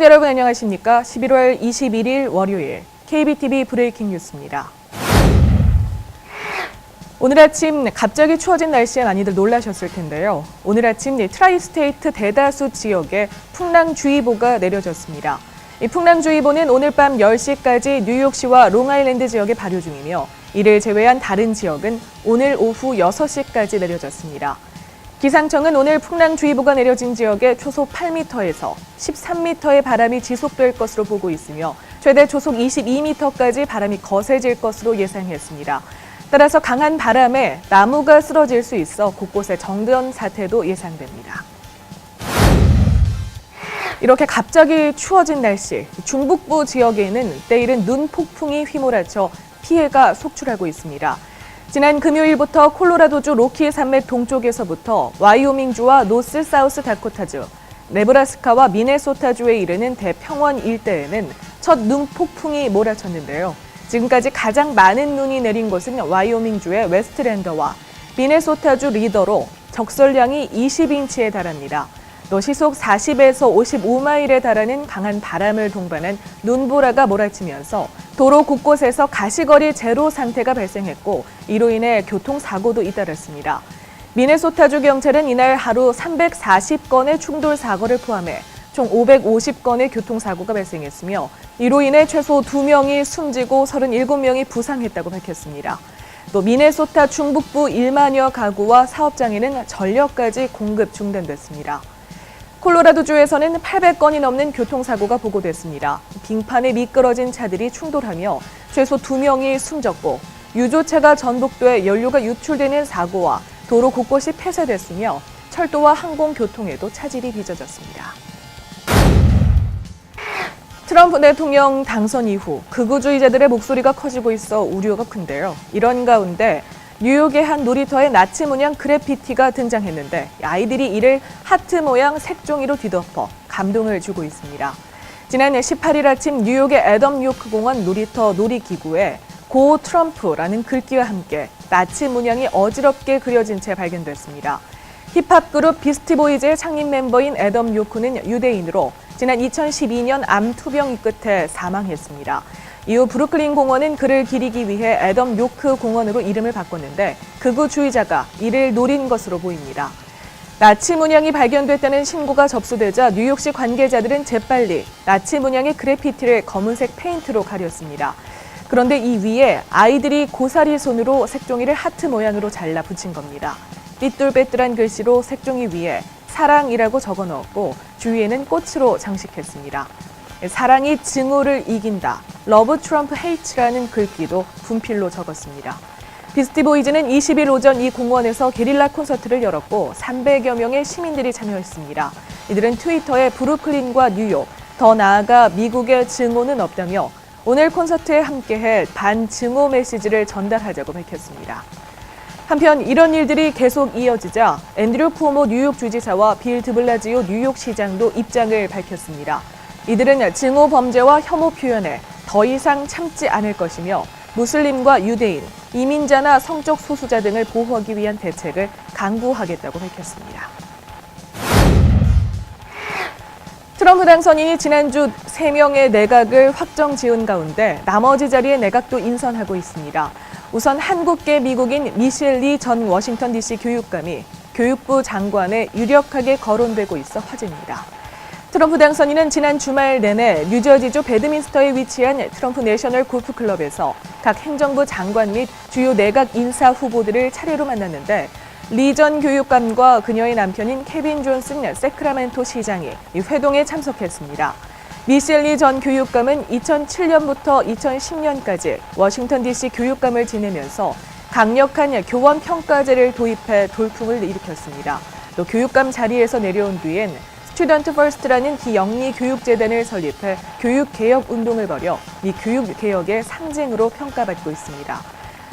시청자 여러분 안녕하십니까? 11월 21일 월요일 KBTV 브레이킹 뉴스입니다. 오늘 아침 갑자기 추워진 날씨에 많이들 놀라셨을 텐데요. 오늘 아침 이 트라이스테이트 대다수 지역에 풍랑주의보가 내려졌습니다. 이 풍랑주의보는 오늘 밤 10시까지 뉴욕시와 롱아일랜드 지역에 발효 중이며 이를 제외한 다른 지역은 오늘 오후 6시까지 내려졌습니다. 기상청은 오늘 풍랑주의보가 내려진 지역에 초속 8m에서 13m의 바람이 지속될 것으로 보고 있으며 최대 초속 22m까지 바람이 거세질 것으로 예상했습니다. 따라서 강한 바람에 나무가 쓰러질 수 있어 곳곳에 정전 사태도 예상됩니다. 이렇게 갑자기 추워진 날씨, 중북부 지역에는 때이른 눈 폭풍이 휘몰아쳐 피해가 속출하고 있습니다. 지난 금요일부터 콜로라도주 로키 산맥 동쪽에서부터 와이오밍주와 노스 사우스 다코타주, 네브라스카와 미네소타주에 이르는 대평원 일대에는 첫 눈 폭풍이 몰아쳤는데요. 지금까지 가장 많은 눈이 내린 곳은 와이오밍주의 웨스트랜더와 미네소타주 리더로 적설량이 20인치에 달합니다. 또 시속 40에서 55마일에 달하는 강한 바람을 동반한 눈보라가 몰아치면서 도로 곳곳에서 가시거리 제로 상태가 발생했고 이로 인해 교통사고도 잇따랐습니다. 미네소타주 경찰은 이날 하루 340건의 충돌 사고를 포함해 총 550건의 교통사고가 발생했으며 이로 인해 최소 2명이 숨지고 37명이 부상했다고 밝혔습니다. 또 미네소타 중북부 1만여 가구와 사업장에는 전력까지 공급 중단됐습니다. 콜로라도주에서는 800건이 넘는 교통사고가 보고됐습니다. 빙판에 미끄러진 차들이 충돌하며 최소 2명이 숨졌고 유조차가 전복돼 연료가 유출되는 사고와 도로 곳곳이 폐쇄됐으며 철도와 항공교통에도 차질이 빚어졌습니다. 트럼프 대통령 당선 이후 극우주의자들의 목소리가 커지고 있어 우려가 큰데요. 이런 가운데 뉴욕의 한 놀이터에 나치 문양 그래피티가 등장했는데 아이들이 이를 하트 모양 색종이로 뒤덮어 감동을 주고 있습니다. 지난 18일 아침 뉴욕의 애덤 요크 공원 놀이터 놀이기구에 고 트럼프라는 글귀와 함께 나치 문양이 어지럽게 그려진 채 발견됐습니다. 힙합 그룹 비스티보이즈의 창립 멤버인 애덤 요크는 유대인으로 지난 2012년 암 투병이 끝에 사망했습니다. 이후 브루클린 공원은 그를 기리기 위해 애덤 요크 공원으로 이름을 바꿨는데 극우 주의자가 이를 노린 것으로 보입니다. 나치 문양이 발견됐다는 신고가 접수되자 뉴욕시 관계자들은 재빨리 나치 문양의 그래피티를 검은색 페인트로 가렸습니다. 그런데 이 위에 아이들이 고사리 손으로 색종이를 하트 모양으로 잘라 붙인 겁니다. 삐뚤빼뚤한 글씨로 색종이 위에 사랑이라고 적어 넣었고 주위에는 꽃으로 장식했습니다. 사랑이 증오를 이긴다. 러브 트럼프 헤이츠라는 글귀도 분필로 적었습니다. 비스티보이즈는 20일 오전 이 공원에서 게릴라 콘서트를 열었고 300여 명의 시민들이 참여했습니다. 이들은 트위터에 브루클린과 뉴욕, 더 나아가 미국의 증오는 없다며 오늘 콘서트에 함께해 반증오 메시지를 전달하자고 밝혔습니다. 한편 이런 일들이 계속 이어지자 앤드류 쿠오모 뉴욕 주지사와 빌 드블라지오 뉴욕 시장도 입장을 밝혔습니다. 이들은 증오 범죄와 혐오 표현에 더 이상 참지 않을 것이며 무슬림과 유대인, 이민자나 성적 소수자 등을 보호하기 위한 대책을 강구하겠다고 밝혔습니다. 트럼프 당선인이 지난주 3명의 내각을 확정 지은 가운데 나머지 자리의 내각도 인선하고 있습니다. 우선 한국계 미국인 미셸 리전 워싱턴 DC 교육감이 교육부 장관에 유력하게 거론되고 있어 화제입니다. 트럼프 당선인은 지난 주말 내내 뉴저지주 배드민스터에 위치한 트럼프 내셔널 골프 클럽에서 각 행정부 장관 및 주요 내각 인사 후보들을 차례로 만났는데 리 전 교육감과 그녀의 남편인 케빈 존슨 세크라멘토 시장이 이 회동에 참석했습니다. 미셸 리 전 교육감은 2007년부터 2010년까지 워싱턴 DC 교육감을 지내면서 강력한 교원 평가제를 도입해 돌풍을 일으켰습니다. 또 교육감 자리에서 내려온 뒤엔 스튜던트 퍼스트라는 비영리 교육재단을 설립해 교육개혁 운동을 벌여 이 교육개혁의 상징으로 평가받고 있습니다.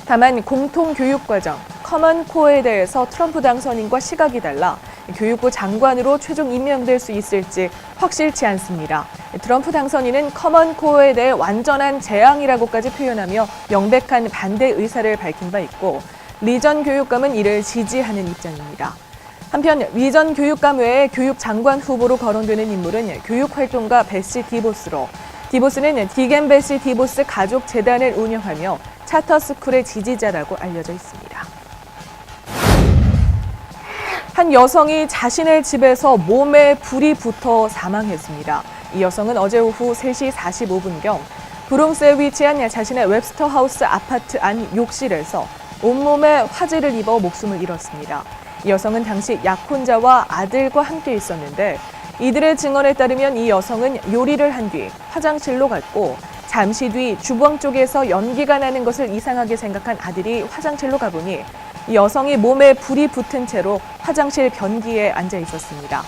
다만 공통교육과정, 커먼코어에 대해서 트럼프 당선인과 시각이 달라 교육부 장관으로 최종 임명될 수 있을지 확실치 않습니다. 트럼프 당선인은 커먼코어에 대해 완전한 재앙이라고까지 표현하며 명백한 반대 의사를 밝힌 바 있고 리 전 교육감은 이를 지지하는 입장입니다. 한편 위전 교육감 외에 교육장관 후보로 거론되는 인물은 교육활동가 베시 디보스로 디보스는 디겐 베시 디보스 가족 재단을 운영하며 차터스쿨의 지지자라고 알려져 있습니다. 한 여성이 자신의 집에서 몸에 불이 붙어 사망했습니다. 이 여성은 어제 오후 3시 45분경 브롱스에 위치한 자신의 웹스터 하우스 아파트 안 욕실에서 온몸에 화재를 입어 목숨을 잃었습니다. 이 여성은 당시 약혼자와 아들과 함께 있었는데 이들의 증언에 따르면 이 여성은 요리를 한 뒤 화장실로 갔고 잠시 뒤 주방 쪽에서 연기가 나는 것을 이상하게 생각한 아들이 화장실로 가보니 이 여성이 몸에 불이 붙은 채로 화장실 변기에 앉아 있었습니다.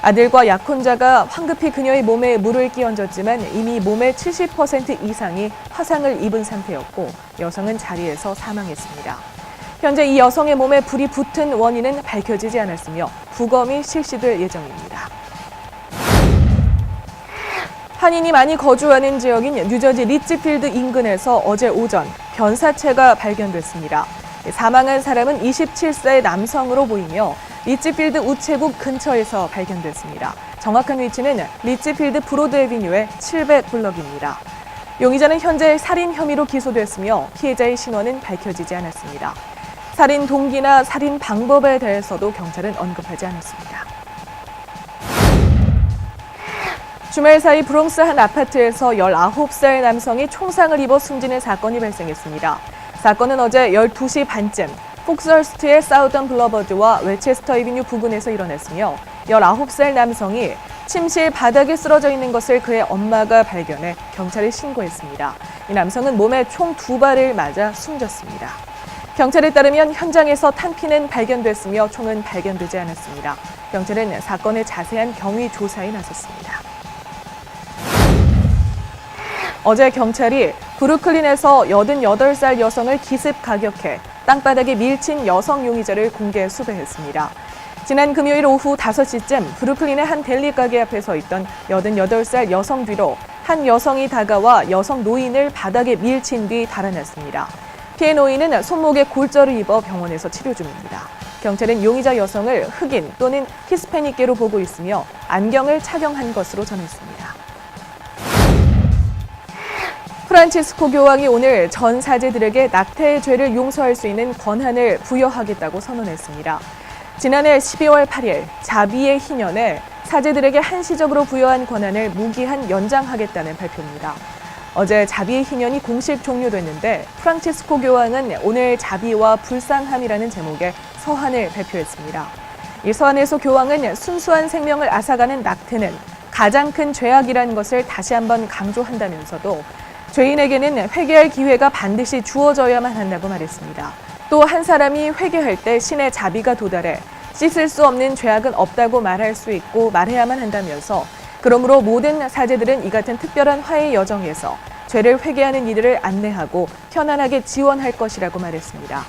아들과 약혼자가 황급히 그녀의 몸에 물을 끼얹었지만 이미 몸의 70% 이상이 화상을 입은 상태였고 여성은 자리에서 사망했습니다. 현재 이 여성의 몸에 불이 붙은 원인은 밝혀지지 않았으며 부검이 실시될 예정입니다. 한인이 많이 거주하는 지역인 뉴저지 리치필드 인근에서 어제 오전 변사체가 발견됐습니다. 사망한 사람은 27세 남성으로 보이며 리치필드 우체국 근처에서 발견됐습니다. 정확한 위치는 리치필드 브로드 에비뉴의 700블럭입니다. 용의자는 현재 살인 혐의로 기소됐으며 피해자의 신원은 밝혀지지 않았습니다. 살인 동기나 살인 방법에 대해서도 경찰은 언급하지 않았습니다. 주말 사이 브롱스 한 아파트에서 19살 남성이 총상을 입어 숨지는 사건이 발생했습니다. 사건은 어제 12시 반쯤 폭설스트의 사우던 블러버드와 웨체스터 이비뉴 부근에서 일어났으며 19살 남성이 침실 바닥에 쓰러져 있는 것을 그의 엄마가 발견해 경찰에 신고했습니다. 이 남성은 몸에 총 두 발을 맞아 숨졌습니다. 경찰에 따르면 현장에서 탄피는 발견됐으며 총은 발견되지 않았습니다. 경찰은 사건의 자세한 경위 조사에 나섰습니다. 어제 경찰이 브루클린에서 88살 여성을 기습 가격해 땅바닥에 밀친 여성 용의자를 공개 수배했습니다. 지난 금요일 오후 5시쯤 브루클린의 한 델리 가게 앞에 서 있던 88살 여성 뒤로 한 여성이 다가와 여성 노인을 바닥에 밀친 뒤 달아났습니다. 피해 노인은 손목에 골절을 입어 병원에서 치료 중입니다. 경찰은 용의자 여성을 흑인 또는 히스패닉계로 보고 있으며 안경을 착용한 것으로 전했습니다. 프란치스코 교황이 오늘 전 사제들에게 낙태의 죄를 용서할 수 있는 권한을 부여하겠다고 선언했습니다. 지난해 12월 8일 자비의 희년에 사제들에게 한시적으로 부여한 권한을 무기한 연장하겠다는 발표입니다. 어제 자비의 희년이 공식 종료됐는데 프란치스코 교황은 오늘 자비와 불쌍함이라는 제목의 서한을 발표했습니다. 이 서한에서 교황은 순수한 생명을 앗아가는 낙태는 가장 큰 죄악이라는 것을 다시 한번 강조한다면서도 죄인에게는 회개할 기회가 반드시 주어져야만 한다고 말했습니다. 또 한 사람이 회개할 때 신의 자비가 도달해 씻을 수 없는 죄악은 없다고 말할 수 있고 말해야만 한다면서 그러므로 모든 사제들은 이 같은 특별한 화해 여정에서 죄를 회개하는 이들을 안내하고 편안하게 지원할 것이라고 말했습니다.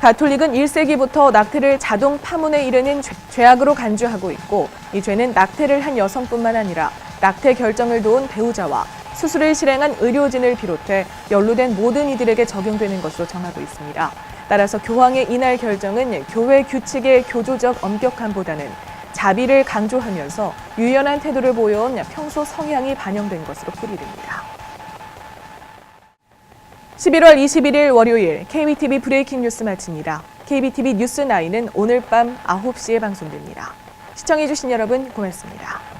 가톨릭은 1세기부터 낙태를 자동 파문에 이르는 죄, 악으로 간주하고 있고 이 죄는 낙태를 한 여성뿐만 아니라 낙태 결정을 도운 배우자와 수술을 실행한 의료진을 비롯해 연루된 모든 이들에게 적용되는 것으로 정하고 있습니다. 따라서 교황의 이날 결정은 교회 규칙의 교조적 엄격함보다는 자비를 강조하면서 유연한 태도를 보여온 평소 성향이 반영된 것으로 풀이됩니다. 11월 21일 월요일 KBTV 브레이킹 뉴스 마칩니다. KBTV 뉴스 9은 오늘 밤 9시에 방송됩니다. 시청해주신 여러분 고맙습니다.